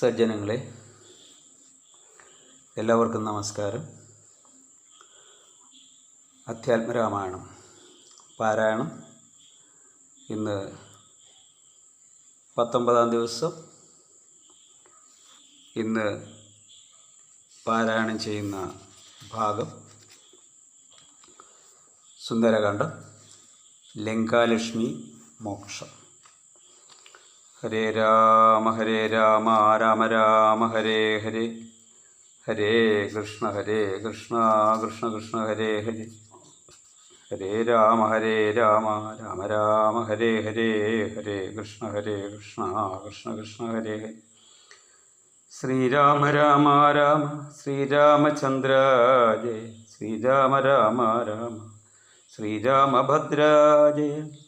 സജ്ജനങ്ങളെ എല്ലാവർക്കും നമസ്കാരം. അധ്യാത്മരാമായണം പാരായണം. ഇന്ന് പത്തൊമ്പതാം ദിവസം ഇന്ന് പാരായണം ചെയ്യുന്ന ഭാഗം സുന്ദരകാന്ഡം ലങ്കാലക്ഷ്മി മോക്ഷം. ഹരേ രാമ ഹരേ രാമ രാമ രാമ ഹരേ ഹരേ. ഹരേ കൃഷ്ണ ഹരേ കൃഷ്ണ കൃഷ്ണ കൃഷ്ണ ഹരേ ഹരേ. ഹരേ രാമ ഹരേ രാമ രാമ രാമ ഹരേ ഹരേ. ഹരേ കൃഷ്ണ ഹരേ കൃഷ്ണ കൃഷ്ണ കൃഷ്ണ ഹരേ ഹരേ. ശ്രീരാമ രാമ രാമ ശ്രീരാമചന്ദ്ര ജയ. ശ്രീരാമ രാമ രാമ ശ്രീരാമഭദ്ര ജയ.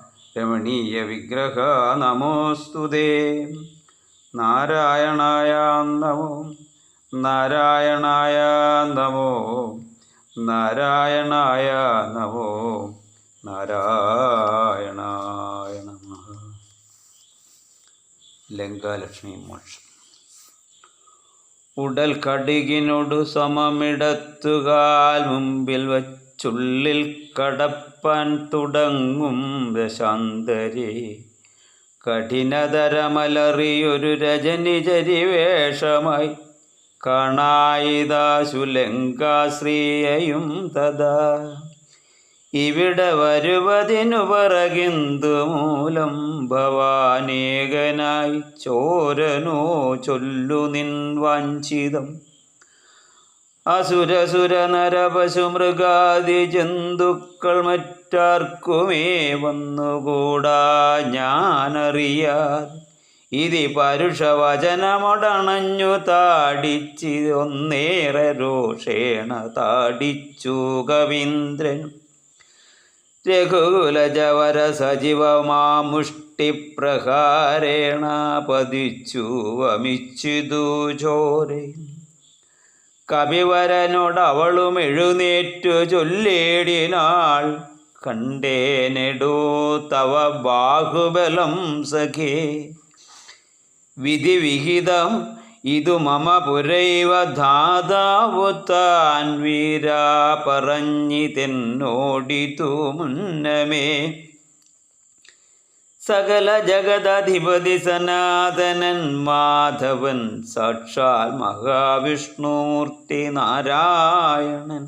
രമണീയ വിഗ്രഹ നമോസ്തുതേ നാരായണായ നമോ നാരായണായ നമോ നാരായണായ നമോ നാരായണായ നമ. ലങ്കാലക്ഷ്മി മോക്ഷം. ഉടൽ കടുകിനോടു സമമിടത്തുകാൽ മുമ്പിൽ വച്ചുള്ളിൽ കടപ്പാൻ തുടങ്ങും ദശാന്തരി. കഠിനതരമലറിയൊരു രജനിചരിവേഷമായി കാണായിതാശുലങ്കാശ്രീയയും തഥാ. ഇവിടെ വരുവതിനു പറകിന്തു മൂലം ഭവാനേകനായി ചോരനോ ചൊല്ലു നിൻ വാഞ്ചിതം. അസുരസുര നരപശു മൃഗാദി ജന്തുക്കൾ മറ്റാർക്കുമേ വന്നുകൂടാ ഞാനറിയാതെ ഇതി പരുഷവചനമൊടണഞ്ഞു താടിച്ചി ഒന്നേറെ രോഷേണ താടിച്ചു കവീന്ദ്രൻ രഘുകുലജവര സജീവമാമുഷ്ടിപ്രഹാരേണ പതിച്ചു വമിച്ചിതു ചോരേ കവിവരനോടവളും എഴുന്നേറ്റു ചൊല്ലേടിനാൾ കണ്ടേനെടൂ തവ ബാഹുബലം സഖേ. വിധിവിഹിതം ഇതു മമ പുരൈവ ധാതാവു താൻ വീരാ പറഞ്ഞിതെന്നോടിതു മുന്നമേ. സകല ജഗദധിപതി സനാതനൻ മാധവൻ സാക്ഷാൽ മഹാവിഷ്ണുമൂർത്തി നാരായണൻ.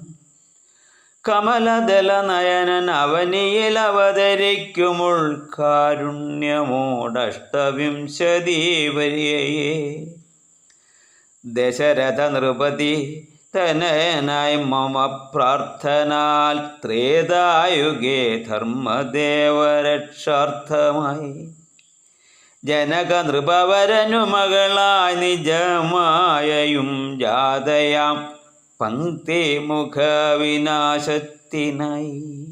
കമലദല നയനൻ അവനിയിൽ അവതരിക്കുമുൾ കാരുണ്യമോടഷ്ടവിംശതി വരിയേ ദശരഥ നൃപതി തനയനായി മമ പ്രാർത്ഥനാൽ ത്രേതായുഗേ ധർമ്മദേവരക്ഷാർത്ഥമായി. ജനക നൃപവരനു മകളായി നിജമായയും ജാതയാം പങ്ക്തി മുഖവിനാശത്തിനായി.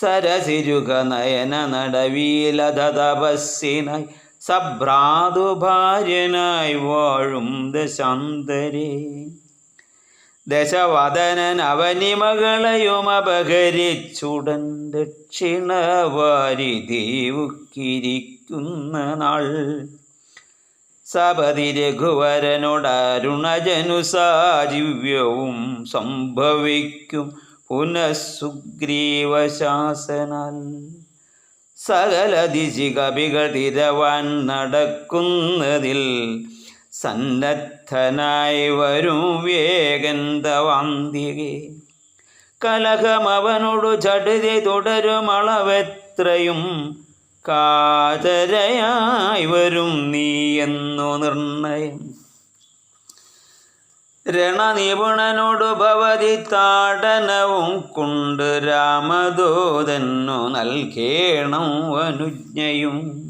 സരസിരുക നയന നടവീലത തപസ്സിനായി സഭ്രാതു ഭാര്യനായി വാഴും ദശാന്തരേ. ദശവദനൻ അവനിമകളെയും അപഹരിച്ചുടൻ ദക്ഷിണവാരി ദേവുക്കിരിക്കുന്ന നാൾ. സപതി രഘുവരനോടരുണജനുസാരിവ്യവും സംഭവിക്കും പുനഃസുഗ്രീവശാസനാൽ സകല ദിശി കവികൾ തിരവാൻ നടക്കുന്നതിൽ സന്നദ്ധനായി വരും വേഗന്തവാന്തികെ. കലഹമവനോടു ചടുതി തുടരും അളവെത്രയും കാതരയായി വരും നീ എന്നു നിർണയം. രണനിപുണനോടു ഭവതി താടനവും കൊണ്ട് രാമദൂതന്നു നൽകേണം അനുജ്ഞയും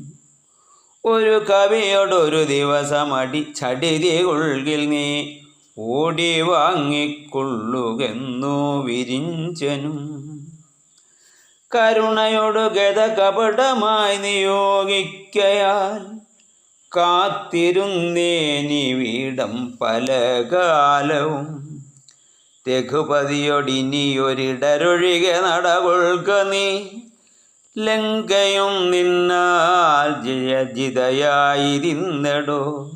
ഒരു കവിയോടൊരു ദിവസം അടി കൊൾകിൽ നീ ഓടി വാങ്ങിക്കൊള്ളുകെന്നു വിരിഞ്ചനും. കരുണയോട് ഗത കപടമായി നിയോഗിക്കയാൽ കാത്തിരുന്നേനിവിടം പല കാലവും. രഘുപതിയോടിനിയൊരിടരൊഴികെ നടകൊൾക്ക നീ ലങ്കയും നിന്നാൽ ജയജിതയായിരുന്നടോ.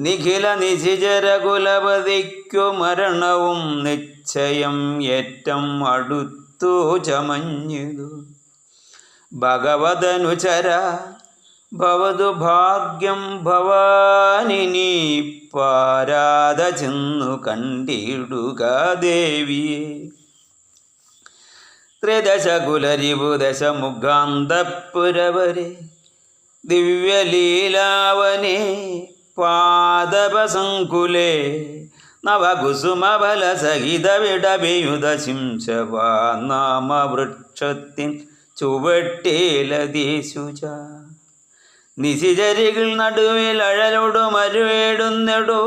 നിഖില നിശിചരകുലപതിക്കു മരണവും നിശ്ചയം ഏറ്റം അടുത്തു ചമഞ്ഞതു. ഭഗവതനുചര ഭവതു ഭാഗ്യം ഭവാനിനി പാരാത ചെന്നു കണ്ടിടുക ദേവിയെ. ത്രിദശകുലരിപുദശ മുഖാന്തപുരവരെ ദിവ്യലീലാവനെ പാദപസങ്കുലേ നവകുസുമബലസഹിത വിടവിയുത ശിംശവാ നാമവൃക്ഷത്തിൻ ചുവട്ടിലതീശുച നിശിചരികൾ നടുവിൽ അഴലോടും മരുവേടുന്നെടോ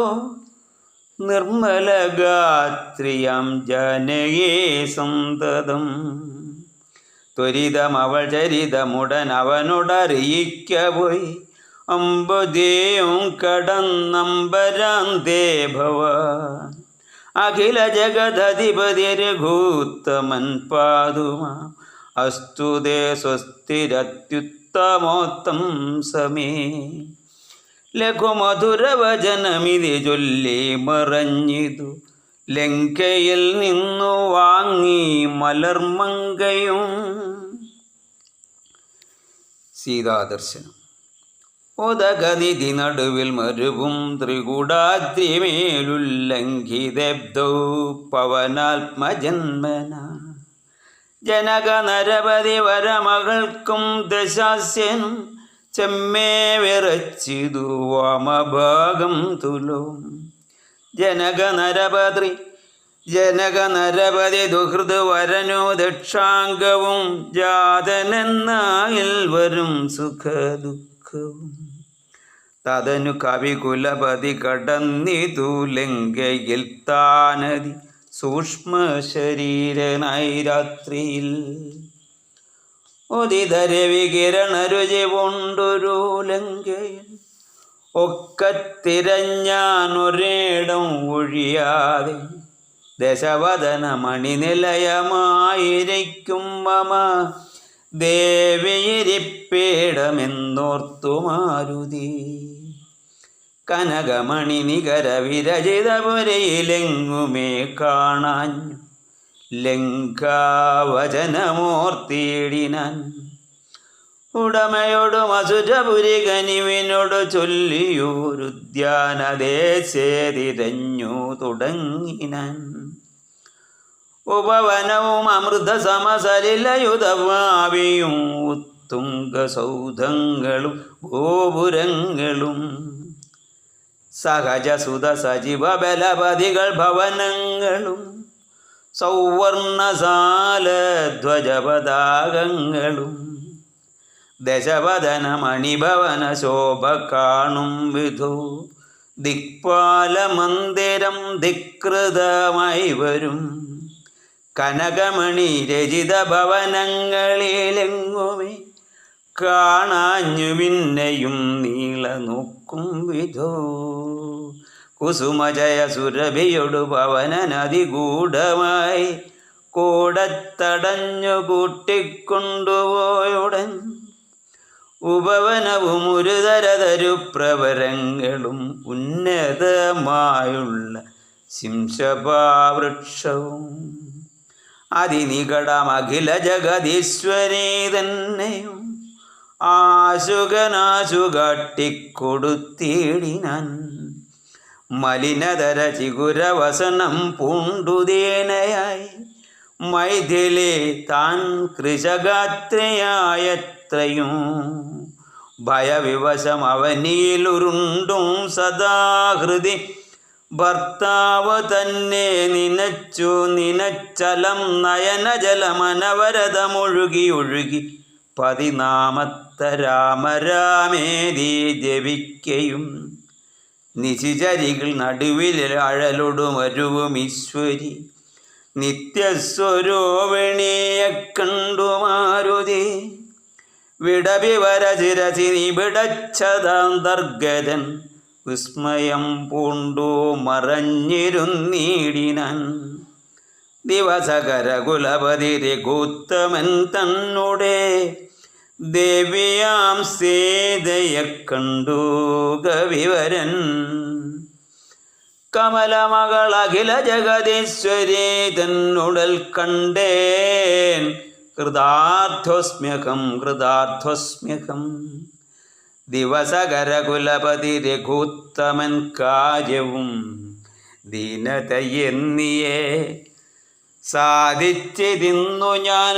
നിർമ്മലഗാത്രിയം ജനകേ സന്തതം. ത്വരിതമവൾ ചരിതമുടൻ അവനോടറിയിക്ക പോയി അമ്പതേയും കടന്നമ്പരാന്തേ ഭവാൻ അഖില ജഗദധിപതി രഘൂത്തമൻ പാതുമാ. അസ്തുതേ സ്വസ്തിരത്യുത്തമോത്തം സമേ. ലഘുമധുരവചനമിതി ചൊല്ലി മറഞ്ഞിതു. ലങ്കയിൽ നിന്നു വാങ്ങി മലർമങ്കയും സീതാദർശനം. ഉദകനിധി നടുവിൽ മരുവും ത്രികുടാദ്രിമേലുല്ലംഘിതബ്ദൗ പവനാത്മജന്മന. ജനക നരപതി വരമകൾക്കും ദശാസ്യനും ചെമ്മേ വിറച്ചിതു വാമഭാഗം തുലോം ജനക നരപദ്രി ജനക നരപതി ദുഹൃത് വരനു ദക്ഷാംഗവും ജാതനെന്നായിൽ വരും സുഖ ദുഃഖവും തതനു കവികുലപതി കടന്നിതു ലങ്കയിൽ താനതി സൂക്ഷ്മ ശരീരനായി രാത്രിയിൽ. ഉദിതരവികിരണ രുചി ലങ്കയിൽ ഒക്കെ തിരഞ്ഞാനൊരിടം ഒഴിയാതെ ദശവദന മണിനിലയമായിരിക്കും മമ. ദേവിയിരിപ്പേടമെന്നോർത്തു മാരുതി കനകമണി നികര വിരചിതപുരയിലെങ്ങുമേ കാണാഞ്ഞു ലങ്കാവചനമോർത്തിയിടിനാൻ. ഉടമയോടു അസുരപുരി കനിവിനോട് ചൊല്ലിയൂരുദ്യാനദേശേ തുടങ്ങിനാൻ. ഉപവനവും അമൃത സമസലിലയുതവാവിയും ഉത്തുംഗസൗധങ്ങളും ഗോപുരങ്ങളും. സഹജസുത സജീവ ബലപതികൾ ഭവനങ്ങളും സൗവർണസാല ധ്വജപതാകങ്ങളും ദശവദന മണിഭവന ശോഭ കാണും വിധു. ദിക്പാല മന്ദിരം ധികൃതമായി വരും. കനകമണി രചിത ഭവനങ്ങളിലെങ്ങുമേ കാണാഞ്ഞു പിന്നെയും നീള നോക്കും വിധോ. കുസുമജയ സുരഭിയൊടു ഗൂഢമായി കൂടത്തടഞ്ഞു കൂട്ടിക്കൊണ്ടുപോയുടൻ ഉപവനവും ഒരു തരതരു പ്രവരങ്ങളും ഉന്നതമായുള്ള ശിംശപാവൃക്ഷവും. അതിനികടമഖില ജഗദീശ്വരീ തന്നെയും ആശുകനാശു കാട്ടിക്കൊടുത്തിടിനാൻ മലിനതര ചിഗുരവസനം പൂണ്ടുതേനയായി. മൈഥിലി താൻ കൃഷകാത്രയായത്രയും ഭയവിവശം അവനിയിലുരുണ്ടും സദാഹൃതി. ഭർത്താവ് തന്നെ നിനച്ചു നിനച്ചലം നയനജലമനവരതമൊഴുകി ഒഴുകി പതിനാമത്ത രാമരാമേതി ജപിക്കയും നിശിചരികൾ നടുവിൽ അഴലൊടും അരുവും ഈശ്വരി. നിത്യസ്വരൂപിണിയെ കണ്ടു മാരുതി വിടവിവര ചിരചി വിസ്മയം പൂണ്ടു മറഞ്ഞിരുന്നീടിനൻ. ദിവസകര കുലപതി രഘുത്തമൻ തന്നുടെ. ദേവിയാം സേതയെ കണ്ടു കവിവരൻ കമലമകൾ അഖില ജഗദീശ്വരി തന്നുടൽ കണ്ടേൻ. കൃതാർത്ഥോസ്മ്യകം കൃതാർത്ഥോസ്മ്യകം ദിവസകരകുലപതി രഘുത്തമൻ കാര്യവും ദീനതയെന്നിയേ സാധിച്ചിരുന്നു ഞാൻ.